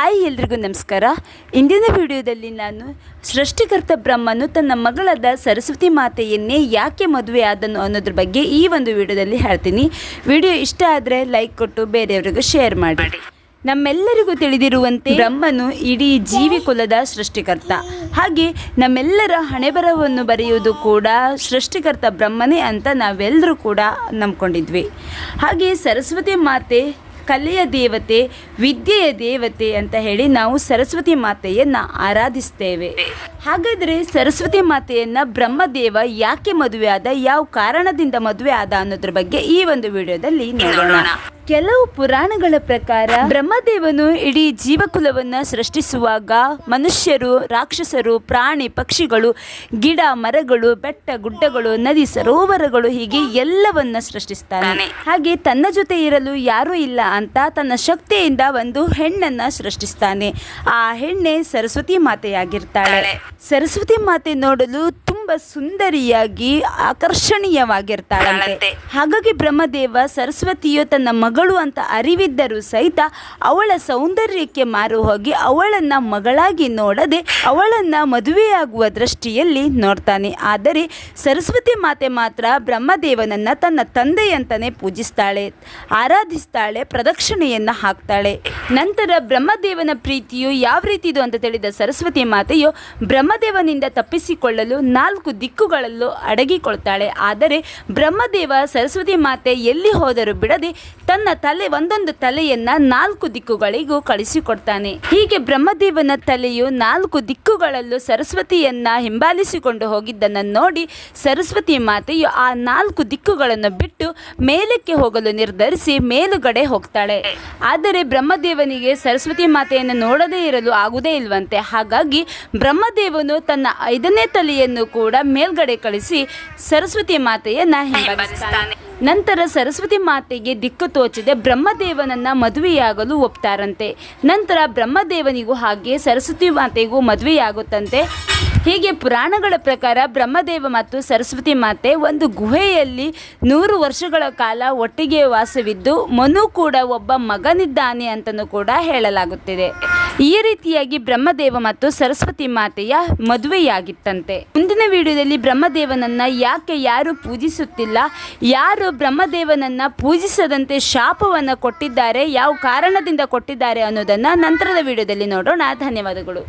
Hi ಎಲ್ರಿಗೂ ನಮಸ್ಕಾರ. ಇಂದಿನ ವಿಡಿಯೋದಲ್ಲಿ ನಾನು ಸೃಷ್ಟಿಕರ್ತ ಬ್ರಹ್ಮನು ತನ್ನ ಮಗಳಾದ ಸರಸ್ವತಿ ಮಾತೆಯನ್ನೇ ಯಾಕೆ ಮದುವೆ ಆದನು ಅನ್ನೋದ್ರ ಬಗ್ಗೆ ಈ ಒಂದು ವಿಡಿಯೋದಲ್ಲಿ ಹೇಳ್ತೀನಿ. ವಿಡಿಯೋ ಇಷ್ಟ ಆದರೆ ಲೈಕ್ ಕೊಟ್ಟು ಬೇರೆಯವರಿಗೂ ಶೇರ್ ಮಾಡಿ. ನಮ್ಮೆಲ್ಲರಿಗೂ ತಿಳಿದಿರುವಂತೆ ಬ್ರಹ್ಮನು ಇಡೀ ಜೀವಿ ಕುಲದ ಸೃಷ್ಟಿಕರ್ತ. ಹಾಗೆ ನಮ್ಮೆಲ್ಲರ ಹಣೆಬರವನ್ನು ಬರೆಯುವುದು ಕೂಡ ಸೃಷ್ಟಿಕರ್ತ ಬ್ರಹ್ಮನೇ ಅಂತ ನಾವೆಲ್ಲರೂ ಕೂಡ ನಂಬ್ಕೊಂಡಿದ್ವಿ. ಹಾಗೆ ಸರಸ್ವತಿ ಮಾತೆ ಕಲೆಯ ದೇವತೆ, ವಿದ್ಯೆಯ ದೇವತೆ ಅಂತ ಹೇಳಿ ನಾವು ಸರಸ್ವತಿ ಮಾತೆಯನ್ನ ಆರಾಧಿಸ್ತೇವೆ. ಹಾಗಾದರೆ ಸರಸ್ವತಿ ಮಾತೆಯನ್ನ ಬ್ರಹ್ಮದೇವ ಯಾಕೆ ಮದುವೆ ಯಾವ ಕಾರಣದಿಂದ ಮದುವೆ ಆದ ಅನ್ನೋದ್ರ ಬಗ್ಗೆ ಈ ಒಂದು ವಿಡಿಯೋದಲ್ಲಿ ನೋಡೋಣ. ಕೆಲವು ಪುರಾಣಗಳ ಪ್ರಕಾರ ಬ್ರಹ್ಮದೇವನು ಇಡೀ ಜೀವಕುಲವನ್ನ ಸೃಷ್ಟಿಸುವಾಗ ಮನುಷ್ಯರು ರಾಕ್ಷಸರು ಪ್ರಾಣಿ ಪಕ್ಷಿಗಳು ಗಿಡ ಮರಗಳು ಬೆಟ್ಟ ಗುಡ್ಡಗಳು ನದಿ ಸರೋವರಗಳು ಹೀಗೆ ಎಲ್ಲವನ್ನ ಸೃಷ್ಟಿಸ್ತಾನೆ. ಹಾಗೆ ತನ್ನ ಜೊತೆ ಇರಲು ಯಾರೂ ಇಲ್ಲ ಅಂತ ತನ್ನ ಶಕ್ತಿಯಿಂದ ಒಂದು ಹೆಣ್ಣನ್ನ ಸೃಷ್ಟಿಸ್ತಾನೆ. ಆ ಹೆಣ್ಣೆ ಸರಸ್ವತಿ ಮಾತೆಯಾಗಿರ್ತಾಳೆ. ಸರಸ್ವತಿ ಮಾತೆ ನೋಡಲು ತುಂಬಾ ಸುಂದರಿಯಾಗಿ ಆಕರ್ಷಣೀಯವಾಗಿರ್ತಾಳಂತೆ. ಹಾಗಾಗಿ ಬ್ರಹ್ಮದೇವ ಸರಸ್ವತಿಯು ತನ್ನ ಮಗಳು ಅಂತ ಅರಿವಿದ್ದರೂ ಸಹಿತ ಅವಳ ಸೌಂದರ್ಯಕ್ಕೆ ಮಾರು ಹೋಗಿ ಅವಳನ್ನ ಮಗಳಾಗಿ ನೋಡದೆ ಅವಳನ್ನ ಮದುವೆಯಾಗುವ ದೃಷ್ಟಿಯಲ್ಲಿ ನೋಡ್ತಾನೆ. ಆದರೆ ಸರಸ್ವತಿ ಮಾತೆ ಮಾತ್ರ ಬ್ರಹ್ಮದೇವನನ್ನ ತನ್ನ ತಂದೆಯಂತಾನೆ ಪೂಜಿಸ್ತಾಳೆ ಆರಾಧಿಸ್ತಾಳೆ ಪ್ರದಕ್ಷಿಣೆಯನ್ನ ಹಾಕ್ತಾಳೆ. ನಂತರ ಬ್ರಹ್ಮದೇವನ ಪ್ರೀತಿಯು ಯಾವ ರೀತಿದು ಅಂತ ತಿಳಿದ ಸರಸ್ವತಿ ಮಾತೆಯು ಬ್ರಹ್ಮದೇವನಿಂದ ತಪ್ಪಿಸಿಕೊಳ್ಳಲು ನಾಲ್ಕು ದಿಕ್ಕುಗಳಲ್ಲೂ ಅಡಗಿಕೊಳ್ತಾಳೆ. ಆದರೆ ಬ್ರಹ್ಮದೇವ ಸರಸ್ವತಿ ಮಾತೆ ಎಲ್ಲಿ ಹೋದರೂ ಬಿಡದೆ ತನ್ನ ತಲೆ ಒಂದೊಂದು ತಲೆಯನ್ನ ನಾಲ್ಕು ದಿಕ್ಕುಗಳಿಗೂ ಕಳಿಸಿಕೊಡ್ತಾನೆ. ಹೀಗೆ ಬ್ರಹ್ಮದೇವನ ತಲೆಯು ನಾಲ್ಕು ದಿಕ್ಕುಗಳಲ್ಲೂ ಸರಸ್ವತಿಯನ್ನ ಹಿಂಬಾಲಿಸಿಕೊಂಡು ಹೋಗಿದ್ದನ್ನು ನೋಡಿ ಸರಸ್ವತಿ ಮಾತೆಯು ಆ ನಾಲ್ಕು ದಿಕ್ಕುಗಳನ್ನು ಬಿಟ್ಟು ಮೇಲಕ್ಕೆ ಹೋಗಲು ನಿರ್ಧರಿಸಿ ಮೇಲುಗಡೆ ಹೋಗ್ತಾಳೆ. ಆದರೆ ಬ್ರಹ್ಮದೇವನಿಗೆ ಸರಸ್ವತಿ ಮಾತೆಯನ್ನು ನೋಡದೇ ಇರಲು ಆಗುವುದೇ ಇಲ್ವಂತೆ. ಹಾಗಾಗಿ ಬ್ರಹ್ಮದೇವನು ತನ್ನ ಐದನೇ ತಲೆಯನ್ನು ಕೂಡ ಮೇಲ್ಗಡೆ ಕಳಿಸಿ ಸರಸ್ವತಿ ಮಾತೆಯನ್ನ ಹಿಂಬಾಲಿಸ್ತಾನೆ. ನಂತರ ಸರಸ್ವತಿ ಮಾತೆಗೆ ದಿಕ್ಕು ತೋಚದೆ, ಬ್ರಹ್ಮದೇವನನ್ನ ಮದುವೆಯಾಗಲು ಒಪ್ತಾರಂತೆ. ನಂತರ ಬ್ರಹ್ಮದೇವನಿಗೂ ಹಾಗೆ ಸರಸ್ವತಿ ಮಾತೆಗೂ ಮದುವೆಯಾಗುತ್ತಂತೆ. ಹೀಗೆ ಪುರಾಣಗಳ ಪ್ರಕಾರ ಬ್ರಹ್ಮದೇವ ಮತ್ತು ಸರಸ್ವತಿ ಮಾತೆ ಒಂದು ಗುಹೆಯಲ್ಲಿ ನೂರು ವರ್ಷಗಳ ಕಾಲ ಒಟ್ಟಿಗೆ ವಾಸವಿದ್ದು, ಮನು ಕೂಡ ಒಬ್ಬ ಮಗನಿದ್ದಾನೆ ಅಂತಲೂ ಕೂಡ ಹೇಳಲಾಗುತ್ತಿದೆ. ಈ ರೀತಿಯಾಗಿ ಬ್ರಹ್ಮದೇವ ಮತ್ತು ಸರಸ್ವತಿ ಮಾತೆಯ ಮದುವೆಯಾಗಿತ್ತಂತೆ. ಮುಂದಿನ ವಿಡಿಯೋದಲ್ಲಿ ಬ್ರಹ್ಮದೇವನನ್ನ ಯಾಕೆ ಯಾರು ಪೂಜಿಸುತ್ತಿಲ್ಲ, ಯಾರು ಬ್ರಹ್ಮದೇವನನ್ನ ಪೂಜಿಸದಂತೆ ಶಾಪವನ್ನು ಕೊಟ್ಟಿದ್ದಾರೆ, ಯಾವ ಕಾರಣದಿಂದ ಕೊಟ್ಟಿದ್ದಾರೆ ಅನ್ನೋದನ್ನ ನಂತರದ ವಿಡಿಯೋದಲ್ಲಿ ನೋಡೋಣ. ಧನ್ಯವಾದಗಳು.